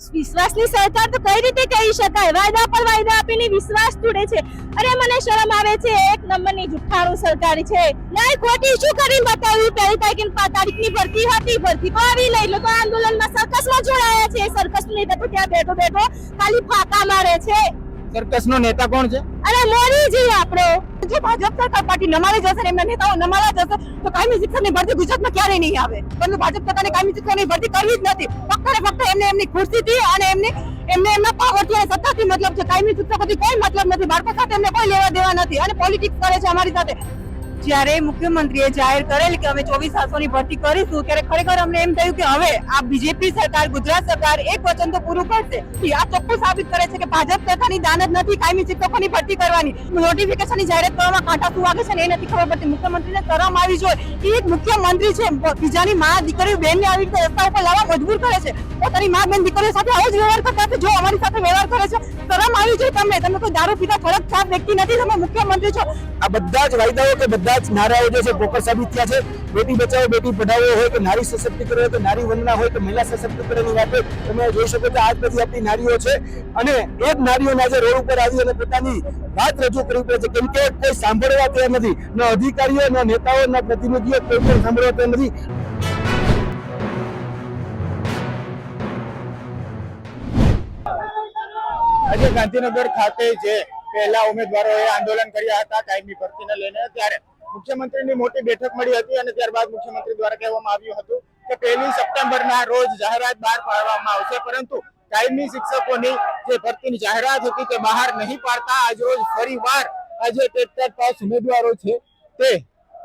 વિશ્વાસની સરકાર તો કઈ રીતે કહી શકાય? વાયદા પર વાયદા આપીને વિશ્વાસ તૂટે છે. અરે મને શરમ આવે છે, એક નંબરની જુઠ્ઠાણું સરકાર છે. નહીં ખોટી શું કરીને બતાવ્યું? પહેલી તારીખ તારીખની ભરતી હતી, ભરતી તો આવી લઈ. લોકો આંદોલનમાં સર્કસમાં જોડાયા છે. સર્કસ નેતા તો ત્યાં બેઠો બેઠો ખાલી ફાંકા મારે છે. સર્કસ નો નેતા કોણ છે? અરે મોદીજી આપણો. જો ભાજપ સરકાર પાર્ટી નમાવી જશે ને એમના નેતાઓ નમાવા જશે, તો કાયમી શિક્ષણની ભરતી ગુજરાતમાં ક્યારેય નહીં આવે. પરંતુ ભાજપ સરકારને કાયમી શિક્ષણની ભરતી કરવી જ નથી. ફક્ત ને ફક્ત એમને એમની ખુરશીથી અને એમની એમને એમના પાવરથી અને સત્તાથી મતલબ છે. કાયમી શિક્ષકોથી કોઈ મતલબ નથી. બાળકો સાથે એમને કોઈ લેવા દેવા નથી. અને પોલિટિક્સ કરે છે અમારી સાથે. જ્યારે મુખ્યમંત્રીએ જાહેર કરેલ કે અમે ચોવીસ સાતસોની ભરતી કરીશું, ત્યારે ખરેખર અમને એમ થયું કે હવે આ બીજેપી સરકાર, ગુજરાત સરકાર એક વચન તો પૂરું કરશે. આ ચોખ્ખું સાબિત કરે છે કે ભાજપ સરકારની દાન નથી કાયમી શિક્ષકોની ભરતી કરવાની. નોટિફિકેશનની જાહેરાત કરવામાં કાંટા શું વાગે છે ને એ નથી ખબર પડતી મુખ્યમંત્રીને શરમ આવી જોઈએ એક મુખ્યમંત્રી છે બીજાની મા દીકરીઓ બેનને આવી રીતે રસ્તા ઉપર લાવવા મજબૂર કરે છે. પોતાની મા બેન દીકરીઓ સાથે આવો જ વ્યવહાર કરતા જો અમારી સાથે વ્યવહાર કરે છે. શરમ આવી જોઈએ તમે તમે કોઈ દારૂ પીતા ફરક છાપ વ્યક્તિ નથી, તમે મુખ્યમંત્રી છો. આ બધા જ વાયદાઓ કે બધા જ નારાઓ જે છે, પોકર સાબિત થયા છે. બેટી બચાવો, બેટી પઢાવો હોય કે નારી સશક્તિકરણ કે નારી વંદના હોય કે મહિલા સશક્તિકરણની વાત તમે જોઈ શકો છો આજ બધી આપણી નારીઓ છે. અને એ જ નારીઓને આજે રોડ ઉપર આવી અને પોતાની વાત રજૂ કરવી પડે છે. કેમ કે કોઈ સાંભળવા તૈયાર નથી. ન અધિકારીઓ, ન નેતાઓ, ન પ્રતિનિધિઓ, કોઈ પણ સાંભળવા તૈયાર નથી. આજે ગાંધીનગર ખાતે જે પહેલા ઉમેદવારોએ આંદોલન કર્યા હતા, કાયમી ભરતીને લઈને ત્યારે મુખ્યમંત્રીની મોટી બેઠક મળી હતી અને ત્યારબાદ મુખ્યમંત્રી દ્વારા કહેવામાં આવ્યું હતું કે પહેલી સપ્ટેમ્બરના રોજ જાહેરાત બહાર પાડવામાં આવશે, પરંતુ કાયમી શિક્ષકોની જે ભરતીની જાહેરાત હતી તે બહાર નહીં પાડતા આજરોજ ફરી વાર આજે ટેટ પાસ ઉમેદવારો છે તે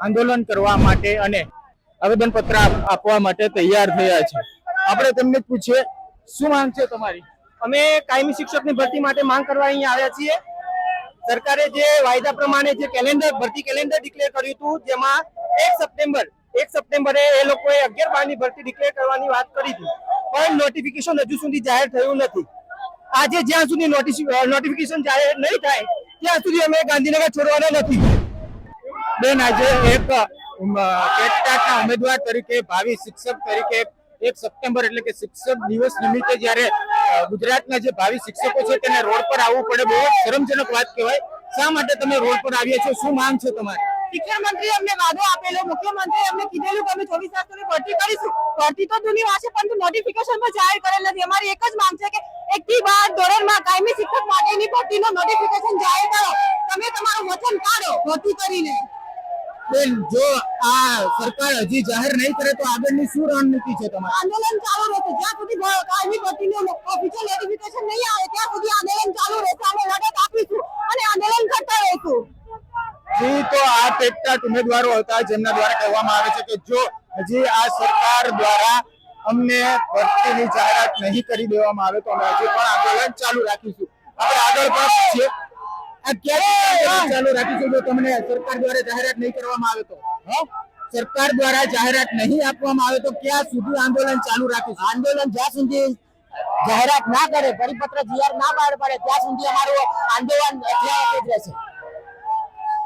આંદોલન કરવા માટે અને આવેદન પત્ર આપવા માટે તૈયાર થયા છે. આપણે તેમને પૂછીએ, શું માંગ છે તમારી? અમે કાયમી શિક્ષકની ભરતી માટે માંગ કરવા અહીંયા આવ્યા છીએ. સરકારે જે વાયદા પ્રમાણે જે કેલેન્ડર ભરતી કેલેન્ડર ડિક્લેર કર્યું હતું જેમાં એક સપ્ટેમ્બર એક સપ્ટેમ્બરે એ લોકોએ અગિયાર બારની ભરતી ડિક્લેર કરવાની વાત કરી હતી. પણ નોટિફિકેશન હજુ સુધી જાહેર થયું નથી. આજે જ્યાં સુધી નોટિફિકેશન જાહેર નહીં થાય ત્યાં સુધી અમે ગાંધીનગર છોડવાના નથી. બેન આજે એક ઉમ, ઉમેદવાર તરીકે ભાવિ શિક્ષક તરીકે એક સપ્ટેમ્બર એટલે કે શિક્ષક દિવસ નિમિત્તે જ્યારે ગુજરાતના જે ભાવિ શિક્ષકો છે તેને રોડ પર આવવું પડે. બહુ શરમજનક વાત કહેવાય. શા માટે તમે રોડ પર આવ્યા છો? શું માંગ છે તમારી? શિક્ષણ અમને વાદો આપેલો મુખ્યમંત્રી અમને કીધેલું કે અમે ચોવીસ તારીખની ભરતી કરીશું. ભરતી તો જૂની વાત છે પરંતુ નોટિફિકેશનમાં જાહેર કરેલ નથી. અમારી એક જ માંગ છે કે એક થી બાર ધોરણમાં કાયમી શિક્ષક માટેની ભરતીનો નોટિફિકેશન જાહેર કરો. તમે તમારું વચન કાઢો ભરતી કરીને. બેન જો આ સરકાર હજી જાહેર નહીં કરે તો આગળની શું રણનીતિ છે તમારી? આંદોલન ચાલુ રહેશે. જ્યાં સુધી કાયમી ભરતીનું ઓફિશિયલ નોટિફિકેશન નહીં આવે ત્યાં સુધી આંદોલન ચાલુ રહેશે. અમે લડત આપીશું અને આંદોલન કરતા રહીશું. જી તો આ ટેટટાટ ઉમેદવારો હતા જેમના દ્વારા કહેવામાં આવે છે કે જો હજી આ સરકાર દ્વારા અમને ભરતીની જાહેરાત નહીં કરી દેવામાં આવે તો અમે હજી પણ આંદોલન ચાલુ રાખીશું. આપણે આગળ પણ છીએ. આ ક્યારે ચાલુ રાખીશું જો તમને સરકાર દ્વારા જાહેરાત નહીં કરવામાં આવે તો? સરકાર દ્વારા જાહેરાત નહીં આપવામાં આવે તો ક્યાં સુધી આંદોલન ચાલુ રાખીશું? આંદોલન જ્યાં સુધી જાહેરાત ના કરે પરિપત્ર જીઆર ના બહાર પડે ત્યાં સુધી અમારું આંદોલન અઠ્યાવીસ જ રહેશે.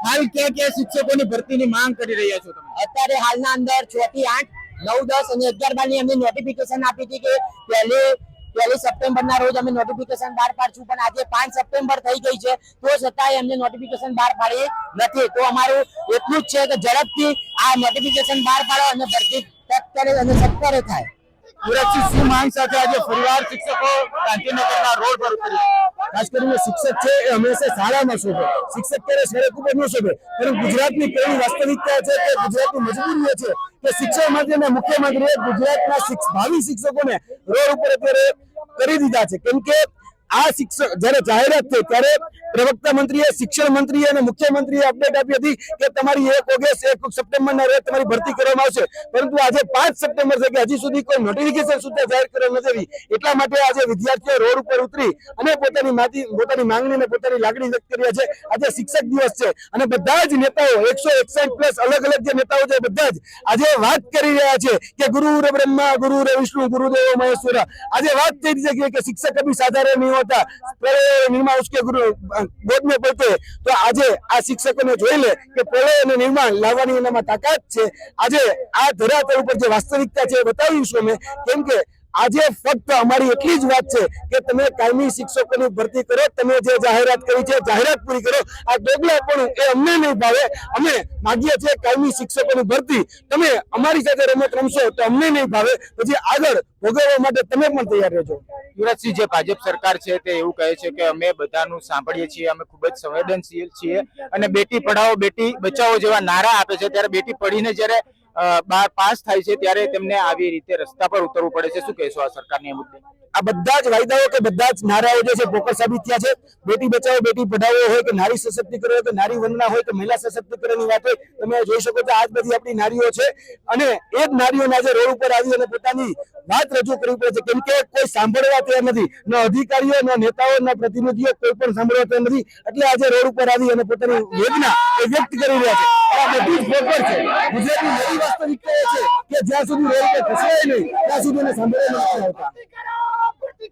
હાલ ક્યાં ક્યાં શિક્ષકોની ભરતીની માંગ કરી રહ્યા છો તમે? અત્યારે હાલના અંદર છ થી આઠ નવ દસ અને અગિયાર બારની અમને નોટિફિકેશન આપી હતી કે પહેલી પહેલી સપ્ટેમ્બર ના રોજ અમે નોટિફિકેશન બહાર પાડશું, પણ આજે પાંચ સપ્ટેમ્બર થઈ ગઈ છે, તો છતાંય અમને નોટિફિકેશન બહાર પાડી નથી. તો અમારું એટલું જ છે કે ઝડપથી આ નોટિફિકેશન બહાર પાડો અને ભરતી તત્પરે અને સત્વરે થાય. સુરક્ષિત શું માંગ સાથે શિક્ષકો ઉપર ન શોભે ગુજરાતની કેવી વાસ્તવિકતા છે કે ગુજરાતની મજબૂરી એ છે કે શિક્ષણ મંત્રી મુખ્યમંત્રીએ ગુજરાતના ભાવિ શિક્ષકોને રોડ ઉપર અત્યારે કરી દીધા છે. કેમ કે આ શિક્ષક જ્યારે જાહેરાત થઈ, ત્યારે પ્રવક્તા મંત્રીએ, શિક્ષણ મંત્રીએ અને મુખ્યમંત્રીએ અપડેટ આપી હતી કે તમારી એક ઓગસ્ટ, એક સપ્ટેમ્બર ના રોજ તમારી ભરતી કરવામાં આવશે. પરંતુ આજે પાંચ સપ્ટેમ્બર છે કે હજી સુધી કોઈ નોટિફિકેશન સુધી જાહેર કરવામાં નથી એટલા માટે આજે વિદ્યાર્થીઓ રોડ ઉપર ઉતરી અને પોતાની પોતાની માંગણી અને પોતાની લાગણી વ્યક્ત કરી છે. આજે શિક્ષક દિવસ છે અને બધા જ નેતાઓ, એકસો એકસાઠ પ્લસ અલગ અલગ જે નેતાઓ છે, બધા જ આજે વાત કરી રહ્યા છે કે ગુરુ બ્રહ્મા ગુરુ વિષ્ણુ, ગુરુદેવ મહેશ્વર. આજે વાત થઈ રહી છે કે શિક્ષક કભી સાધારણ નહીં હોતા. નિર્માણ ઉસકે ગુરુ ગોદ में પડતે. તો આજે આ શિક્ષકોને જોઈ લે કે પ્રલય અને નિર્માણ લાવવાની એનામાં તાકાત છે. આજે આ ધરાતળ ઉપર જે વાસ્તવિકતા છે એ બતાવીશું અમે. કેમ કે આજે ફક્ત અમારી એટલી જ વાત છે કે તમે કાયમી શિક્ષકોની ભરતી કરો, તમે જે જાહેરાત કરી છે, જાહેરાત પૂરી કરો, આ ડોગલાપણું એ અમને નહીં ભાવે. અમે માગીએ છીએ કાયમી શિક્ષકોની ભરતી. તમે અમારી સાથે રમત રમશો તો અમને નહીં ભાવે. પછી આગળ ભોગવવા માટે તમે પણ તૈયાર રહેજો. યુવરાજસિંહ જે ભાજપ સરકાર છે તે એવું કહે છે કે અમે બધાનું સાંભળીએ છીએ, અમે ખૂબ જ સંવેદનશીલ છીએ અને બેટી પઢાઓ, બેટી બચાવો જેવા નારા આપે છે. ત્યારે બેટી પડીને જ્યારે બાર પાસ થાય છે ત્યારે તેમને આવી રીતે રસ્તા પર ઉતરવું પડે છે. શું કહેશો આ સરકારની મુદ્દે? આ બધા જ વાયદાઓ કે બધા જ નારાઓ જે છે, પોકર સાબિત થયા છે. બેટી બચાવો, બેટી પઢાવો હોય કે નારી સશક્તિકરણ હોય કે નારી વંદના હોય કે મહિલા સશક્તિકરણની વાત હોય, તમે જોઈ શકો છો આજ બધી આપણી નારીઓ છે. અને એ જ નારીઓને આજે રોડ ઉપર આવી અને પોતાની વાત રજૂ કરવી પડે છે. કેમ કે કોઈ સાંભળવા તૈયાર નથી. ન અધિકારીઓ, ન નેતાઓ, ન પ્રતિનિધિઓ કોઈ પણ સાંભળવા તૈયાર નથી. એટલે આજે રોડ ઉપર આવી અને પોતાની વેદના એ વ્યક્ત કરી રહ્યા છે. આ બધી જ ખોટ છે. ગુજરાતની નવી વાસ્તવિકતા એ છે કે જ્યાં સુધી રોડ ખસવાય નહીં ત્યાં સુધી એને સાંભળવા નથી આવતા.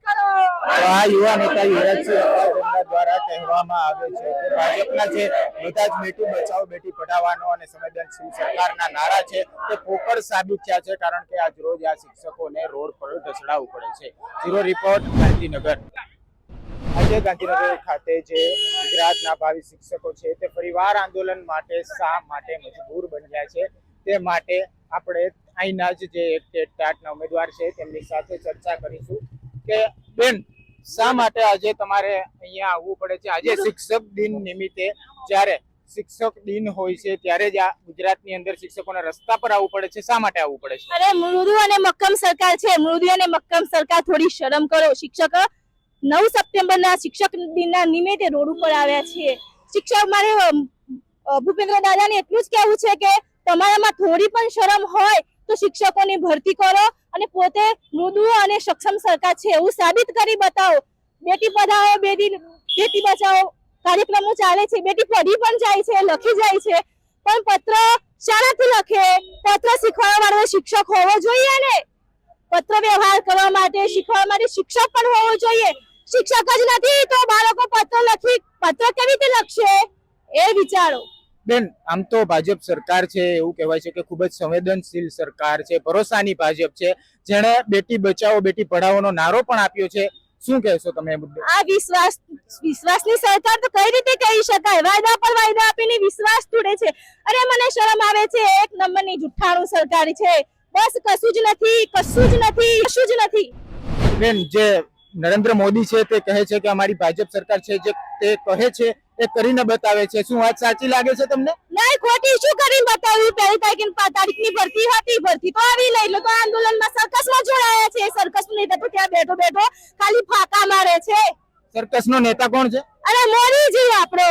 તો આ યુવા નેતા યુવરાજસિંહ દ્વારા કહેવામાં આવે છે કે ભાજપના જે બધા જ બેટી બચાવો બેટી પઢાવવાનો અને સંવેદનશીલ સરકારના નારા છે તે પોકળ સાબિત થયા છે કારણ કે આજ રોજ આ શિક્ષકોને રોડ પર ઢસડાવવું પડે છે. Zero report Gandhinagar. આજે ગાંધીનગર ખાતે જે ગુજરાતના ભાવિ શિક્ષકો છે તે પરિવાર આંદોલન માટે, શા માટે મજબૂર બન્યા છે તે માટે આપણે અહીંના જ જે એક ટેટના ઉમેદવાર છે તેમની સાથે ચર્ચા કરીશું કે બેન, શા માટે આજે તમારે અહીંયા આવવું પડે છે? આજે શિક્ષક દિન નિમિત્તે જ્યારે શિક્ષક દિન હોય છે ત્યારે જ આ ગુજરાતની અંદર શિક્ષકોને રસ્તા પર આવવું પડે છે. શા માટે આવવું પડે છે? અરે, મૃદુ અને મક્કમ સરકાર છે. મૃદુ અને મક્કમ સરકાર થોડી શરમ કરો. શિક્ષક નવ સપ્ટેમ્બર ના શિક્ષક દિનના નિમિત્તે રોડ ઉપર આવ્યા છીએ. શિક્ષક મારે ભૂપેન્દ્ર દાદાને એટલું જ કહેવું છે કે તમારામાં થોડી પણ શરમ હોય તો શિક્ષકોની ભરતી કરો અને પોતે મૃદુ અને સક્ષમ સરકાર છે એવું સાબિત કરી બતાવો. બેટી પઢાઓ, બેટી બેટી બચાવો કાર્યક્રમો ચાલે છે, બેટી પઢી પણ જાય છે, લખી જાય છે. પણ પત્ર શાળાથી લખે, પત્ર શીખવાડવા વાળો શિક્ષક હોવો જોઈએ ને? પત્ર વ્યવહાર કરવા માટે શીખવા માટે શિક્ષક પણ હોવો જોઈએ. શિક્ષક જ નથી તો બાળકો પત્ર લખી પત્ર કેવી રીતે લખશે? એ વિચારો. બેન આમ તો ભાજપ સરકાર છે એવું કહેવાય છે કે ખૂબ જ સંવેદનશીલ સરકાર છે ભરોસાની ભાજપ છે. જેણે બેટી બચાવો બેટી પઢાઓનો નારો પણ આપ્યો છે. શું કહેશો તમે આ વિશ્વાસ વિશ્વાસની સરકાર તો કઈ રીતે કહી શકાય? વાયદા પર વાયદા આપીને વિશ્વાસ તૂટે છે. અરે મને શરમ આવે છે એક નંબરની જુઠ્ઠાણું સરકાર છે. બસ કશું જ નથી કશું જ નથી કશું જ નથી. બેન જે નરેન્દ્ર મોદી છે તે કહે છે કે અમારી ભાજપ સરકાર છે જે તે કહે છે એ કરીને બતાવે છે. શું વાત સાચી લાગે છે તમને? નહીં ખોટી શું કરીને બતાવ્યું? પહેલી તારીખની ભરતી હતી ભરતી તો આવી લઈ લો. તો આંદોલનમાં સર્કસમાં જોડાયા છે. સર્કસ નેતા તો ત્યાં બેઠો બેઠો ખાલી ફાકા મારે છે. સર્કસ નો નેતા કોણ છે? અરે મોદીજી આપણો.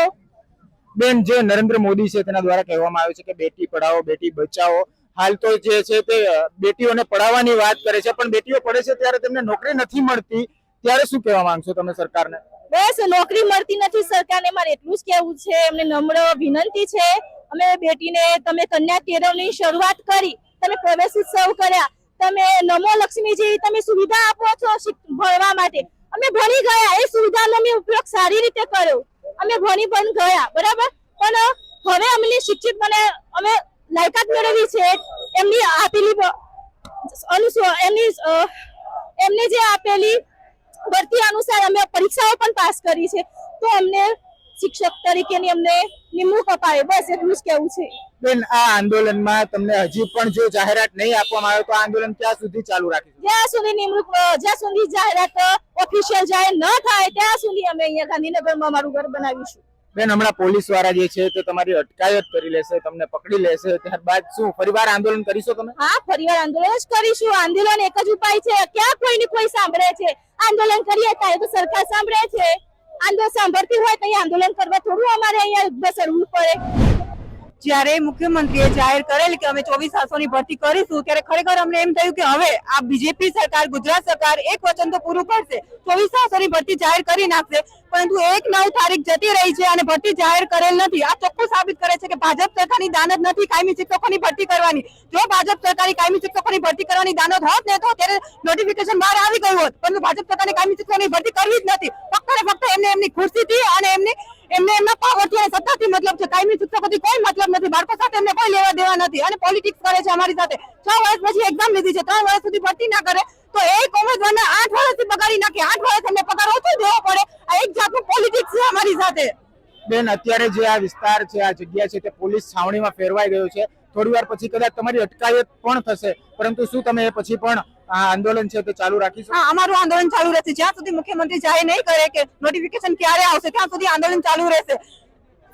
બેન જે નરેન્દ્ર મોદી છે તેના દ્વારા કહેવામાં આવે છે કે બેટી પઢાઓ બેટી બચાવો. હાલ તો જે છે તે બેટીઓને પઢાવવાની વાત કરે છે પણ બેટીઓ પડે છે ત્યારે તેમને નોકરી નથી મળતી. ત્યારે શું કહેવા માંગશો તમે સરકારને? બસ, નોકરી મળતી નથી સરકારને. મારે એટલું જ કહેવું છે. એમને નમ્ર વિનંતી છે. અમે બેટીને, તમે કન્યા કેળવણી શરૂઆત કરી, તમે પ્રવેશ ઉત્સવ કર્યા. તમે નમો લક્ષ્મી જેવી તમે સુવિધા આપો છો ભણવા માટે. અમે ભણી ગયા. એ સુવિધાનો અમે ઉપયોગ સારી રીતે કર્યો. અમે ભણી પણ ગયા, બરાબર? પણ હવે અમને શિક્ષિત મને, અમે લાયકાત મેળવી છે. એમની આપેલી એમની એમને જે આપેલી ભરતી અનુસાર અમે પરીક્ષાઓ પણ પાસ કરી છે. તો અમને શિક્ષક તરીકેની અમને નિમણૂક અપાય. બસ એટલું જ કેવું છે. બેન આ આંદોલનમાં તમને હજી પણ જો જાહેરાત નહીં આપવામાં આવે તો આંદોલન ક્યાં સુધી ચાલુ રાખીશું જ્યાં સુધી નિમણૂક જ્યાં સુધી જાહેરાત ઓફિશિયલ જાહેર ન થાય ત્યાં સુધી અમે અહીંયા ગાંધીનગરમાં અમારું ઘર બનાવીશું. બેન હમણાં પોલીસવાળા જે છે તે તમારી અટકાયત કરી લેશે તમને પકડી લેશે. ત્યારબાદ શું ફરીવાર આંદોલન કરીશો તમે? હા ફરીવાર આંદોલન જ કરીશું. આંદોલન એક જ ઉપાય છે. ક્યાં કોઈની કોઈ સાંભળે છે? આંદોલન કરીએ ત્યારે તો સરકાર સાંભળે છે. આંદોલન સાંભળતી હોય તો આંદોલન કરવા થોડું અમારે અહીંયા બેસરવું પડે. જ્યારે મુખ્યમંત્રીએ જાહેર કરેલ કે અમે ચોવીસ આસોની ભરતી કરીશું, ત્યારે ખરેખર અમને એમ થયું કે હવે આ બીજેપી સરકાર, ગુજરાત સરકાર એક વચન તો પૂરું કરશે. ચોવીસ સાસોની ભરતી જાહેર કરી નાખશે, પરંતુ એક નવ તારીખ જતી રહી છે અને ભરતી જાહેર કરેલ નથી. આ ચોખ્ખું સાબિત કરે છે કે ભાજપ સરકારની દાનત નથી કાયમી શિક્ષકોની ભરતી કરવાની. જો ભાજપ સરકારી કાયમી શિક્ષકોની ભરતી કરવાની દાનત હોત ને તો ત્યારે નોટિફિકેશન બહાર આવી ગયું હોત. પરંતુ ભાજપ સરકારની કાયમી શિક્ષકોની ભરતી કરવી જ નથી. ફક્ત ને ફક્ત એમને એમની ખુરશીથી અને એમની એમને એમના પાવરથી અને સત્તાથી મતલબ છે. કાયમી શિક્ષકોથી કોઈ મતલબ નથી. બાળકો સાથે એમને કોઈ લેવા દેવા નથી. અને પોલિટિક્સ કરે છે અમારી સાથે. છ વર્ષ પછી એક્ઝામ લીધી છે. ત્રણ વર્ષ સુધી ભરતી ના કરે. તો એક ઉમેદવારને આઠ વર્ષથી પગારી નાખી. આઠ વર્ષ એમને પગાર ઓછો દેવો પડે. આ એક જાતનું પોલિટિક્સ છે અમારી સાથે. બેન, અત્યારે જે આ વિસ્તાર છે, આ જગ્યા છે તે પોલીસ છાવણીમાં ફેરવાઈ ગયો છે. થોડી વાર પછી કદાચ તમારી અટકાયત પણ થશે. પરંતુ શું તમે એ પછી પણ આ આંદોલન છે તે ચાલુ રાખીશું? હા, અમારું આંદોલન ચાલુ રહેશે. જ્યાં સુધી મુખ્યમંત્રી જાહેર નહીં કરે કે નોટિફિકેશન ક્યારે આવશે, ત્યાં સુધી આંદોલન ચાલુ રહેશે.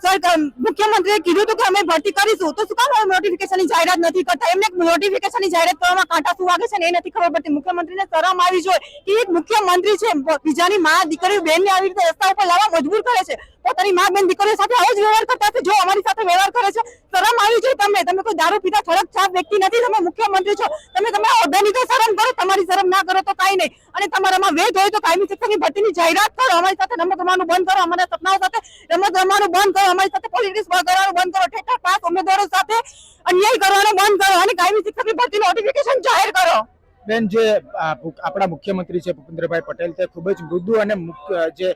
સર મુખ્યમંત્રીએ કીધું હતું કે અમે ભરતી કરીશું. તો શું કામ નોટિફિકેશનની જાહેરાત નથી કરતા? એમને નોટિફિકેશનની જાહેરાત કરવામાં કાંટા શું વાગે છે ને એ નથી ખબર પડતી. મુખ્યમંત્રીને શરમ આવી જોઈએ કે એક મુખ્યમંત્રી છે બીજાની માં દીકરી બેનને આવી રીતે રસ્તા ઉપર લાવવા મજબૂર કરે છે. પોતાની માં બેન દીકરીઓ સાથે આવો જ વ્યવહાર કરતા છે જો અમારી સાથે વ્યવહાર કરે છે શરમ આવી જોઈએ તમે તમે કોઈ દારૂ પીતા ઠળક છાપ વ્યક્તિ નથી, તમે મુખ્યમંત્રી છો. તમે તમારા હોદ્દાની તો શરમ કરો, તમારી શરમ ના કરો તો કાંઈ નહીં. અને તમારામાં વેદ હોય તો કાયમી શિક્ષકની ભરતીની જાહેરાત કરો, અમારી સાથે રમત રમવાનું બંધ કરો, અમારા સપનાઓ સાથે રમત રમવાનું બંધ કરો, અમારી સાથે પોલિટિક્સ કરવાનું બંધ કરો, ઠેઠા પાસ ઉમેદવારો સાથે અન્યાય કરવાનું બંધ કરો અને કાયમી શિક્ષકની ભરતી નોટિફિકેશન જાહેર કરો. બેન, જે આપણા મુખ્યમંત્રી છે ભૂપેન્દ્રભાઈ પટેલ, તે ખૂબ જ મૃદુ અને જે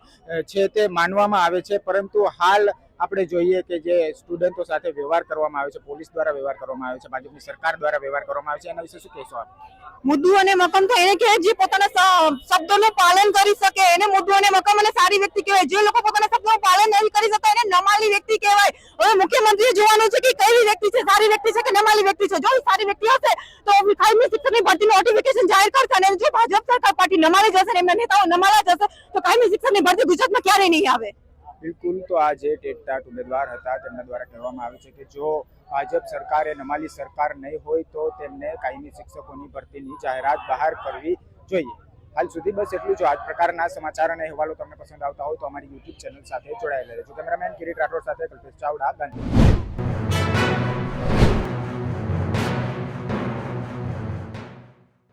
છે તે માનવામાં આવે છે, પરંતુ હાલ આપણે જોઈએ કે જે સ્ટુડન્ટો સાથે વ્યવહાર કરવામાં આવે છે, પોલીસ દ્વારા વ્યવહાર કરવામાં આવે છે, ભાજપની સરકાર દ્વારા વ્યવહાર કરવામાં આવે છે, એના વિશે શું કહેશો આપ? મુદ્દુ અને મકમ તો એને કહેવાય જે પોતાના શબ્દોનું પાલન કરી શકે, એને મુદ્દુ અને મકમ અને સારી વ્યક્તિ કહેવાય. જે લોકો પોતાના શબ્દોનું પાલન નહીં કરી શકતા, એને નમાલી વ્યક્તિ કહેવાય. હવે મુખ્યમંત્રીએ જોવાનું છે કે કઈ વ્યક્તિ છે? સારી વ્યક્તિ છે કે નમાલી વ્યક્તિ છે? જો સારી વ્યક્તિ હશે, તો કાયમી શિક્ષકની ભરતી નોટિફિકેશન જાહેર કરશે અને જો ભાજપ સરકાર પાર્ટી નમાલી જશે ને એમના નેતાઓ નમાલા જશે, તો કાયમી શિક્ષકની ભરતી ગુજરાતમાં ક્યારેય નહીં આવે. બિલકુલ તો આ જે ટેટટાટ ઉમેદવાર હતા, તેમના દ્વારા કહેવામાં આવે છે કે જો ભાજપ સરકારે નમાલી સરકાર નહીં હોય તો તેમને કાયમી શિક્ષકોની ભરતીની જાહેરાત બહાર કરવી જોઈએ. હાલ સુધી બસ એટલું જો. આ પ્રકારના સમાચાર અને અહેવાલો તમને પસંદ આવતા હોય તો અમારી યુટ્યુબ ચેનલ સાથે જોડાયેલા રહેજો. કેમેરામેન કિરીટ રાઠોડ સાથે કલ્પેશ ચાવડા ગાંધી